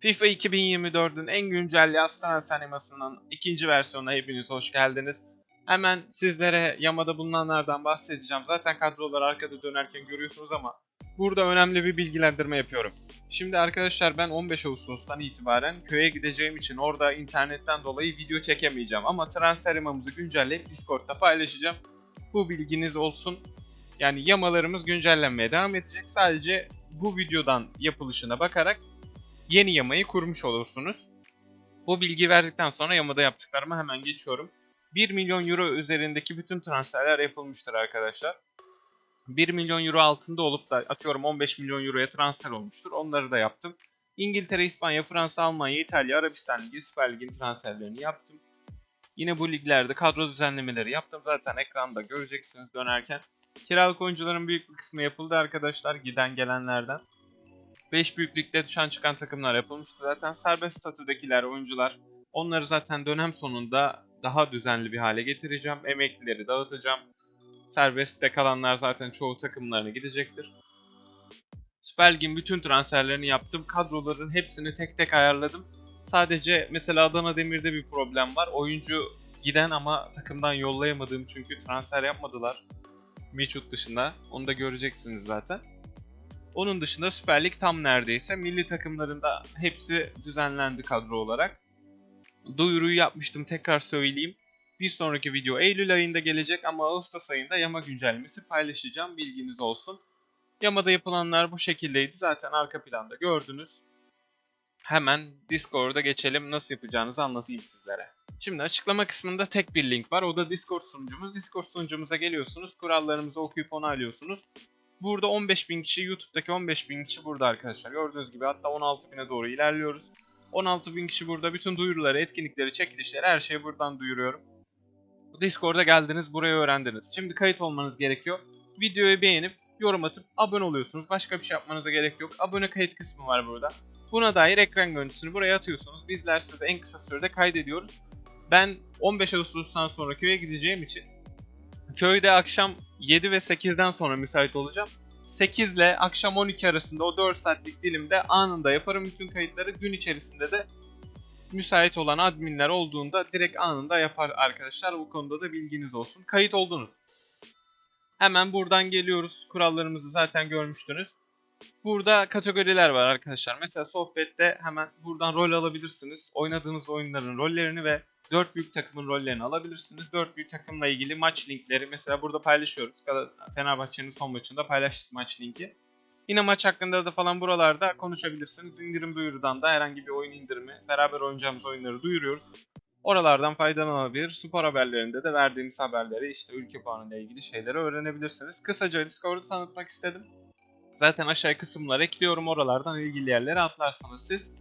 FIFA 2024'ün en güncel yaz animasının ikinci versiyonuna hepiniz hoş geldiniz. Hemen sizlere Yamada bulunanlardan bahsedeceğim. Zaten kadroları arkada dönerken görüyorsunuz ama burada önemli bir bilgilendirme yapıyorum. Şimdi arkadaşlar ben 15 Ağustos'tan itibaren köye gideceğim için orada internetten dolayı video çekemeyeceğim. Ama transfer animamızı güncelleyip Discord'da paylaşacağım. Bu bilginiz olsun. Yani yamalarımız güncellenmeye devam edecek. Sadece bu videodan yapılışına bakarak yeni yamayı kurmuş olursunuz. Bu bilgi verdikten sonra yamada yaptıklarıma hemen geçiyorum. 1 milyon euro üzerindeki bütün transferler yapılmıştır arkadaşlar. 1 milyon euro altında olup da atıyorum 15 milyon euroya transfer olmuştur. Onları da yaptım. İngiltere, İspanya, Fransa, Almanya, İtalya, Arabistan Ligi, Süper Lig'in transferlerini yaptım. Yine bu liglerde kadro düzenlemeleri yaptım. Zaten ekranda göreceksiniz dönerken. Kiralık oyuncuların büyük bir kısmı yapıldı arkadaşlar giden gelenlerden. 5 büyük ligde düşen çıkan takımlar yapılmıştı zaten. Serbest statüdekiler, oyuncular onları zaten dönem sonunda daha düzenli bir hale getireceğim. Emeklileri dağıtacağım. Serbestte kalanlar zaten çoğu takımlarına gidecektir. Süper Lig'in bütün transferlerini yaptım. Kadroların hepsini tek tek ayarladım. Sadece mesela Adana Demir'de bir problem var. Oyuncu giden ama takımdan yollayamadığım çünkü transfer yapmadılar. Miçut dışında. Onu da göreceksiniz zaten. Onun dışında Süper Lig tam neredeyse. Milli takımlarında hepsi düzenlendi kadro olarak. Duyuruyu yapmıştım tekrar söyleyeyim. Bir sonraki video Eylül ayında gelecek ama Ağustos ayında Yama güncellemesi paylaşacağım bilginiz olsun. Yamada yapılanlar bu şekildeydi zaten arka planda gördünüz. Hemen Discord'a geçelim nasıl yapacağınızı anlatayım sizlere. Şimdi açıklama kısmında tek bir link var o da Discord sunucumuz. Discord sunucumuza geliyorsunuz kurallarımızı okuyup onaylıyorsunuz. Burada 15.000 kişi, YouTube'daki 15.000 kişi burada arkadaşlar. Gördüğünüz gibi hatta 16.000'e doğru ilerliyoruz. 16.000 kişi burada bütün duyuruları, etkinlikleri, çekilişleri her şeyi buradan duyuruyorum. Discord'a geldiniz, burayı öğrendiniz. Şimdi kayıt olmanız gerekiyor. Videoyu beğenip yorum atıp abone oluyorsunuz. Başka bir şey yapmanıza gerek yok. Abone kayıt kısmı var burada. Buna dair ekran görüntüsünü buraya atıyorsunuz. Bizler size en kısa sürede kaydediyoruz. Ben 15 Ağustos'tan sonra köye gideceğim için köyde akşam 7 ve 8'den sonra müsait olacağım. 8 ile akşam 12 arasında o 4 saatlik dilimde anında yaparım bütün kayıtları. Gün içerisinde de müsait olan adminler olduğunda direkt anında yapar arkadaşlar. Bu konuda da bilginiz olsun. Kayıt oldunuz. Hemen buradan geliyoruz. Kurallarımızı zaten görmüştünüz. Burada kategoriler var arkadaşlar. Mesela sohbette hemen buradan rol alabilirsiniz. Oynadığınız oyunların rollerini ve 4 büyük takımın rollerini alabilirsiniz. 4 büyük takımla ilgili maç linkleri mesela burada paylaşıyoruz. Fenerbahçe'nin son maçında paylaştık maç linki. Yine maç hakkında da falan buralarda konuşabilirsiniz. İndirim duyurudan da herhangi bir oyun indirimi, beraber oynayacağımız oyunları duyuruyoruz. Oralardan faydalanabilir. Spor haberlerinde de verdiğimiz haberleri işte ülke puanıyla ilgili şeyleri öğrenebilirsiniz. Kısaca Discord'u tanıtmak istedim. Zaten aşağı kısımlara ekliyorum oralardan ilgili yerlere atlarsanız siz.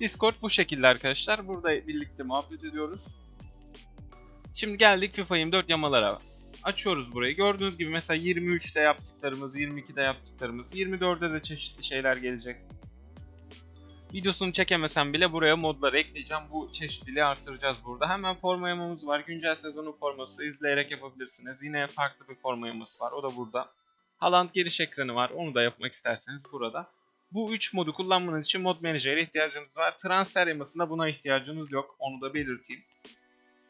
Discord bu şekilde arkadaşlar. Burada birlikte muhabbet ediyoruz. Şimdi geldik FIFA 24 yamalara. Açıyoruz burayı. Gördüğünüz gibi mesela 23'te yaptıklarımız, 22'de yaptıklarımız, 24'de de çeşitli şeyler gelecek. Videosunu çekemesem bile buraya modları ekleyeceğim. Bu çeşitliliği arttıracağız burada. Hemen forma yamamız var. Güncel sezonun forması izleyerek yapabilirsiniz. Yine farklı bir forma yaması var. O da burada. Haaland giriş ekranı var. Onu da yapmak isterseniz burada. Bu 3 modu kullanmanız için mod menajere ihtiyacınız var. Transfer yamasında buna ihtiyacınız yok. Onu da belirteyim.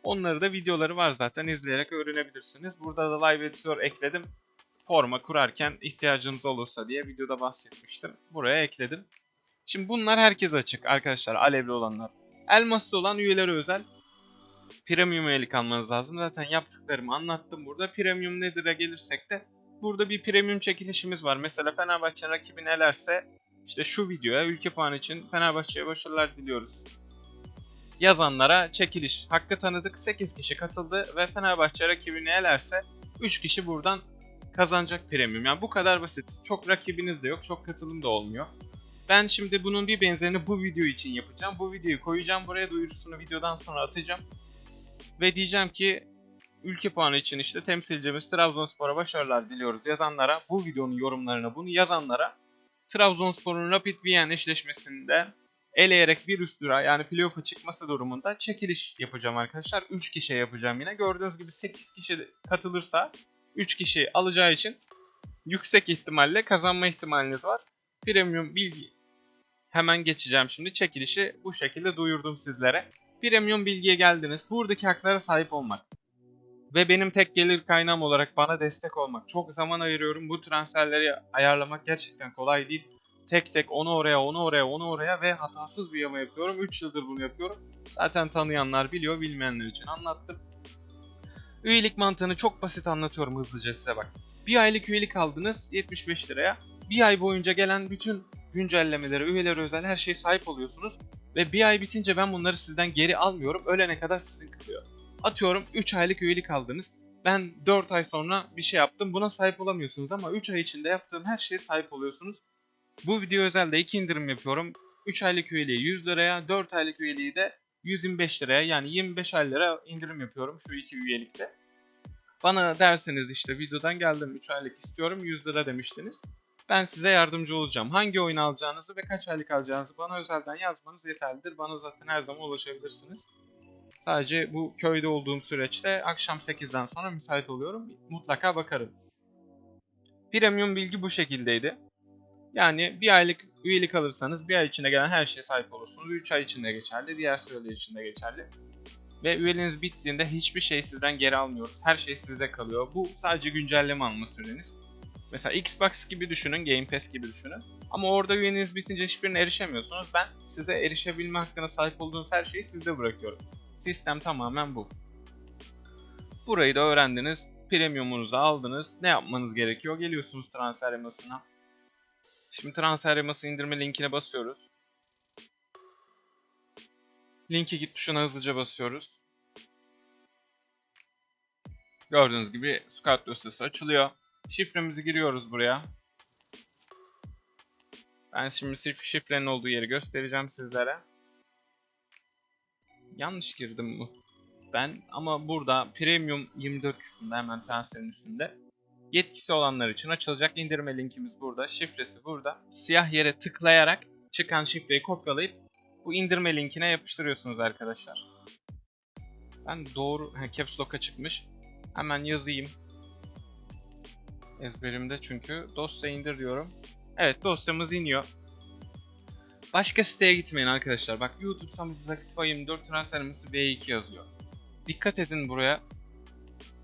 Onları da videoları var zaten izleyerek öğrenebilirsiniz. Burada da live editor ekledim. Forma kurarken ihtiyacınız olursa diye videoda bahsetmiştim. Buraya ekledim. Şimdi bunlar herkese açık arkadaşlar alevli olanlar. Elmaslı olan üyelere özel premium üyelik almanız lazım. Zaten yaptıklarımı anlattım burada. Premium nedir'e gelirsek de burada bir premium çekilişimiz var. Mesela Fenerbahçe rakibini elerse işte şu videoya ülke puanı için Fenerbahçe'ye başarılar diliyoruz. Yazanlara çekiliş hakkı tanıdık. 8 kişi katıldı ve Fenerbahçe rakibini elerse 3 kişi buradan kazanacak premium. Yani bu kadar basit. Çok rakibiniz de yok, çok katılım da olmuyor. Ben şimdi bunun bir benzerini bu video için yapacağım. Bu videoyu koyacağım buraya duyurusunu videodan sonra atacağım. Ve diyeceğim ki ülke puanı için işte temsilcimiz Trabzonspor'a başarılar diliyoruz yazanlara. Bu videonun yorumlarına bunu yazanlara Trabzonspor'un Rapid Wien eşleşmesinde eleyerek bir üst dura yani playoff'a çıkması durumunda çekiliş yapacağım arkadaşlar. 3 kişiye yapacağım yine. Gördüğünüz gibi 8 kişi katılırsa 3 kişi alacağı için yüksek ihtimalle kazanma ihtimaliniz var. Premium bilgi Hemen geçeceğim şimdi. Çekilişi bu şekilde duyurdum sizlere. Premium bilgiye geldiniz. Buradaki haklara sahip olmak. Ve benim tek gelir kaynağım olarak bana destek olmak. Çok zaman ayırıyorum. Bu transferleri ayarlamak gerçekten kolay değil. Tek tek onu oraya, onu oraya, onu oraya ve hatasız bir yama yapıyorum. 3 yıldır bunu yapıyorum. Zaten tanıyanlar biliyor, bilmeyenler için anlattım. Üyelik mantığını çok basit anlatıyorum hızlıca size bak. Bir aylık üyelik aldınız 75 liraya. Bir ay boyunca gelen bütün güncellemelere, üyelere özel her şeye sahip oluyorsunuz. Ve bir ay bitince ben bunları sizden geri almıyorum. Ölene kadar sizin kalıyor. Atıyorum 3 aylık üyelik aldınız. Ben 4 ay sonra bir şey yaptım. Buna sahip olamıyorsunuz ama 3 ay içinde yaptığım her şeye sahip oluyorsunuz. Bu video özelde 2 indirim yapıyorum. 3 aylık üyeliği 100 liraya, 4 aylık üyeliği de 125 liraya yani 25 aylara indirim yapıyorum şu iki üyelikte. Bana derseniz işte videodan geldim 3 aylık istiyorum 100 lira demiştiniz. Ben size yardımcı olacağım. Hangi oyunu alacağınızı ve kaç aylık alacağınızı bana özelden yazmanız yeterlidir. Bana zaten her zaman ulaşabilirsiniz. Sadece bu köyde olduğum süreçte akşam 8'den sonra müsait oluyorum. Mutlaka bakarım. Premium bilgi bu şekildeydi. Yani bir aylık üyelik alırsanız bir ay içinde gelen her şeye sahip olursunuz. 3 ay içinde geçerli, diğer süreler içinde geçerli. Ve üyeliğiniz bittiğinde hiçbir şey sizden geri almıyoruz. Her şey sizde kalıyor. Bu sadece güncelleme alma süreniz. Mesela Xbox gibi düşünün, Game Pass gibi düşünün. Ama orada üyeliğiniz bitince hiçbirine erişemiyorsunuz. Ben size erişebilme hakkına sahip olduğunuz her şeyi sizde bırakıyorum. Sistem tamamen bu. Burayı da öğrendiniz. Premiumunuzu aldınız. Ne yapmanız gerekiyor? Geliyorsunuz transfer yamasına. Şimdi transfer yaması indirme linkine basıyoruz. Linki git tuşuna hızlıca basıyoruz. Gördüğünüz gibi Scout dosyası açılıyor. Şifremizi giriyoruz buraya. Ben şimdi şifrenin olduğu yeri göstereceğim sizlere. Yanlış girdim bu. Ben ama burada Premium 24 kısmında hemen transferin üstünde. Yetkisi olanlar için açılacak indirme linkimiz burada. Şifresi burada. Siyah yere tıklayarak çıkan şifreyi kopyalayıp bu indirme linkine yapıştırıyorsunuz arkadaşlar. Ben doğru... Ha, Caps Lock'a çıkmış. Hemen yazayım. Ezberimde çünkü. Dosya indir diyorum. Evet dosyamız iniyor. Başka siteye gitmeyin arkadaşlar. Bak YouTube Samet Aktifa 24 transferimizi V2 yazıyor. Dikkat edin buraya.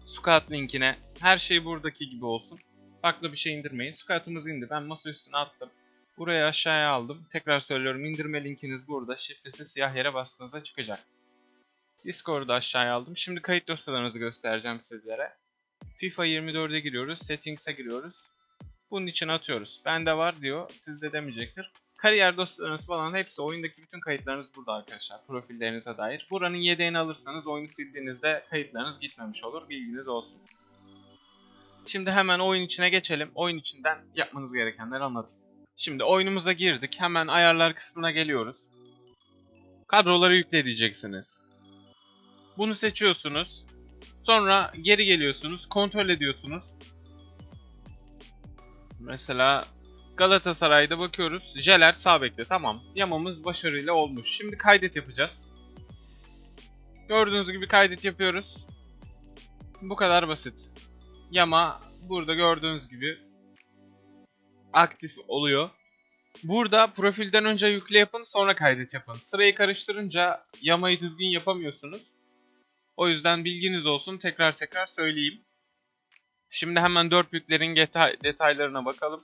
Scout linkine. Her şey buradaki gibi olsun. Farklı bir şey indirmeyin. Scout'ımız indi. Ben masa üstüne attım. Buraya aşağıya aldım. Tekrar söylüyorum indirme linkiniz burada. Şifresi siyah yere bastığınızda çıkacak. Discord'u aşağıya aldım. Şimdi kayıt dosyalarınızı göstereceğim sizlere. FIFA 24'e giriyoruz. Settings'e giriyoruz. Bunun için atıyoruz. Bende var diyor. Sizde demeyecektir. Kariyer dosyalarınız falan hepsi oyundaki bütün kayıtlarınız burada arkadaşlar. Profillerinize dair. Buranın yedeğini alırsanız oyunu sildiğinizde kayıtlarınız gitmemiş olur. Bilginiz olsun. Şimdi hemen oyun içine geçelim. Oyun içinden yapmanız gerekenleri anlatayım. Şimdi oyunumuza girdik. Hemen ayarlar kısmına geliyoruz. Kadroları yükle diyeceksiniz. Bunu seçiyorsunuz. Sonra geri geliyorsunuz. Kontrol ediyorsunuz. Mesela Galatasaray'da bakıyoruz. Jeler sağ bekte. Tamam. Yamamız başarıyla olmuş. Şimdi kaydet yapacağız. Gördüğünüz gibi kaydet yapıyoruz. Bu kadar basit. Yama burada gördüğünüz gibi aktif oluyor. Burada profilden önce yükle yapın sonra kaydet yapın. Sırayı karıştırınca yamayı düzgün yapamıyorsunuz. O yüzden bilginiz olsun tekrar tekrar söyleyeyim. Şimdi hemen 4 büyüklerin detay detaylarına bakalım.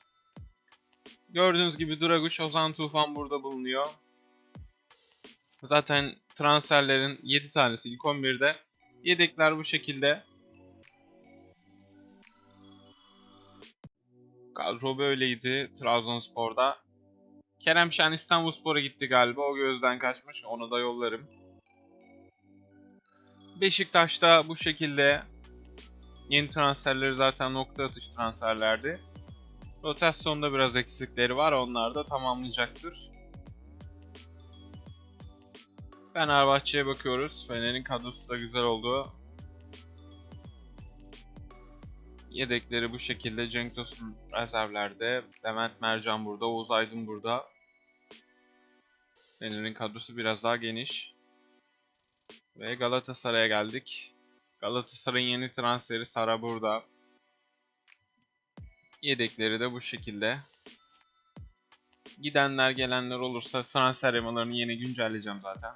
Gördüğünüz gibi Draguş, Ozan Tufan burada bulunuyor. Zaten transferlerin 7 tanesi ilk 11'de. Yedekler bu şekilde. Kadro böyleydi Trabzonspor'da. Kerem Şen İstanbulspor'a gitti galiba. O gözden kaçmış. Onu da yollarım. Beşiktaş'ta bu şekilde yeni transferleri zaten nokta atış transferlerdi. Rotasyonda biraz eksikleri var. Onlar da tamamlayacaktır. Fenerbahçe'ye bakıyoruz. Fener'in kadrosu da güzel oldu. Yedekleri bu şekilde. Cenk Tosun rezervlerde. Levent Mercan burada. Oğuz Aydın burada. Fener'in kadrosu biraz daha geniş. Ve Galatasaray'a geldik. Galatasaray'ın yeni transferi Sara burada. Yedekleri de bu şekilde. Gidenler gelenler olursa transfer yamalarını yeni güncelleyeceğim zaten.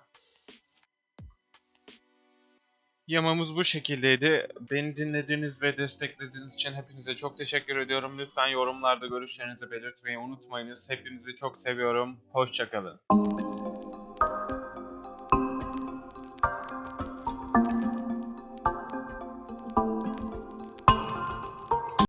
Yamamız bu şekildeydi. Beni dinlediğiniz ve desteklediğiniz için hepinize çok teşekkür ediyorum. Lütfen yorumlarda görüşlerinizi belirtmeyi unutmayınız. Hepinizi çok seviyorum. Hoşçakalın.